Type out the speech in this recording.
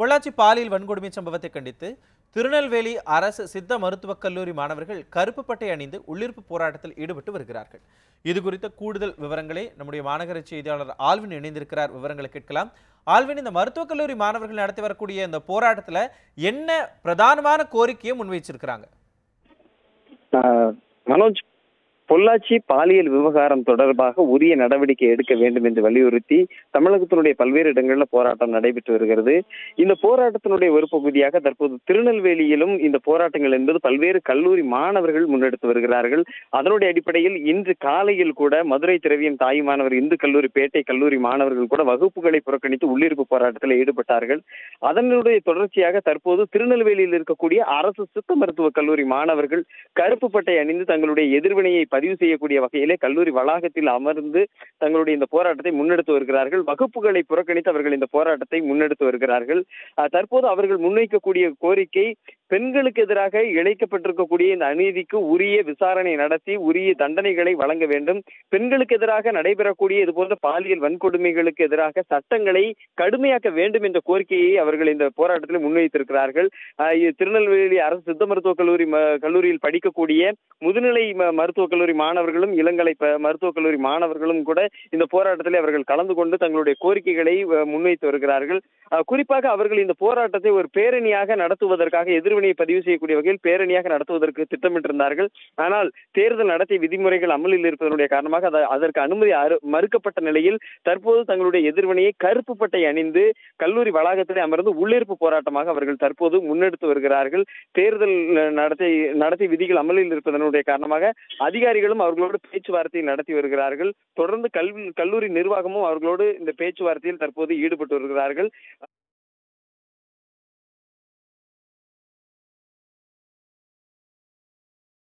பொள்ளாச்சி பாலியல் வன்கொடுமை சம்பவத்தை கண்டித்து திருநெல்வேலி அரசு சித்த மருத்துவக் கல்லூரி மாணவர்கள் கருப்பு பட்டை அணிந்து உள்ளிருப்பு போராட்டத்தில் ஈடுபட்டு வருகிறார்கள். இது குறித்த கூடுதல் விவரங்களை நம்முடைய மாநகர செய்தியாளர் ஆல்வின் இணைந்திருக்கிறார். விவரங்களை கேட்கலாம். ஆல்வின் இந்த மருத்துவக் கல்லூரி மாணவர்கள் நடத்தி வரக்கூடிய இந்த போராட்டத்துல என்ன பிரதானமான கோரிக்கையை முன்வைச்சிருக்கிறாங்க? மனோஜ் பொள்ளாச்சி பாலியல் விவகாரம் தொடர்பாக உரிய நடவடிக்கை எடுக்க வேண்டும் என்று வலியுறுத்தி தமிழகத்தினுடைய பல்வேறு இடங்களில் போராட்டம் நடைபெற்று வருகிறது. இந்த போராட்டத்தினுடைய ஒரு பகுதியாக தற்போது திருநெல்வேலியிலும் இந்த போராட்டங்கள் என்பது பல்வேறு கல்லூரி மாணவர்கள் முன்னெடுத்து வருகிறார்கள். அதனுடைய அடிப்படையில் இன்று காலையில் கூட மதுரை திரவியம் தாய் மாணவர் இந்து கல்லூரி பேட்டை கல்லூரி மாணவர்கள் கூட வகுப்புகளை புறக்கணித்து உள்ளிருப்பு போராட்டத்தில் ஈடுபட்டார்கள். அதனுடைய தொடர்ச்சியாக தற்போது திருநெல்வேலியில் இருக்கக்கூடிய அரசு சித்த மருத்துவக் கல்லூரி மாணவர்கள் கருப்பு பட்டை அணிந்து தங்களுடைய எதிர்வினையை பதிவு செய்யக்கூடிய வகையிலே கல்லூரி வளாகத்தில் அமர்ந்து தங்களுடைய இந்த போராட்டத்தை முன்னெடுத்து வருகிறார்கள். வகுப்புகளை புறக்கணித்து அவர்கள் இந்த போராட்டத்தை முன்னெடுத்து வருகிறார்கள். அஹ் தற்போது அவர்கள் முன்வைக்கக்கூடிய கோரிக்கை பெண்களுக்கு எதிராக இழைக்கப்பட்டிருக்கக்கூடிய இந்த அநீதிக்கு உரிய விசாரணை நடத்தி உரிய தண்டனைகளை வழங்க வேண்டும். பெண்களுக்கு எதிராக நடைபெறக்கூடிய இது போன்ற பாலியல் வன்கொடுமைகளுக்கு எதிராக சட்டங்களை கடுமையாக்க வேண்டும் என்ற கோரிக்கையை அவர்கள் இந்த போராட்டத்தில் முன்வைத்திருக்கிறார்கள். திருநெல்வேலி அரசு சித்த மருத்துவக் கல்லூரி கல்லூரியில் படிக்கக்கூடிய முதுநிலை ம- மருத்துவக் கல்லூரி மாணவர்களும் இளங்கலை மருத்துவக் கல்லூரி மாணவர்களும் கூட இந்த போராட்டத்தில் அவர்கள் கலந்து கொண்டு தங்களுடைய கோரிக்கைகளை முன்வைத்து வருகிறார்கள். குறிப்பாக அவர்கள் இந்த போராட்டத்தை ஒரு பேரணியாக நடத்துவதற்காக எதிர்வினையை பதிவு செய்யக்கூடிய வகையில் பேரணியாக நடத்துவதற்கு திட்டமிட்டிருந்தார்கள். ஆனால் தேர்தல் நடத்தை விதிமுறைகள் அமலில் இருப்பதனுடைய காரணமாக அதற்கு அனுமதி மறுக்கப்பட்ட நிலையில் தற்போது தங்களுடைய எதிர்வினையை கருப்பு பட்டை அணிந்து கல்லூரி வளாகத்திலே அமர்ந்து உள்ளிருப்பு போராட்டமாக அவர்கள் தற்போது முன்னெடுத்து வருகிறார்கள். தேர்தல் நடத்தை நடத்தை விதிகள் அமலில் இருப்பதனுடைய காரணமாக அதிகாரிகளும் அவர்களோடு பேச்சுவார்த்தை நடத்தி வருகிறார்கள். தொடர்ந்து கல்வி கல்லூரி நிர்வாகமும் அவர்களோடு இந்த பேச்சுவார்த்தையில் தற்போது ஈடுபட்டு வருகிறார்கள்.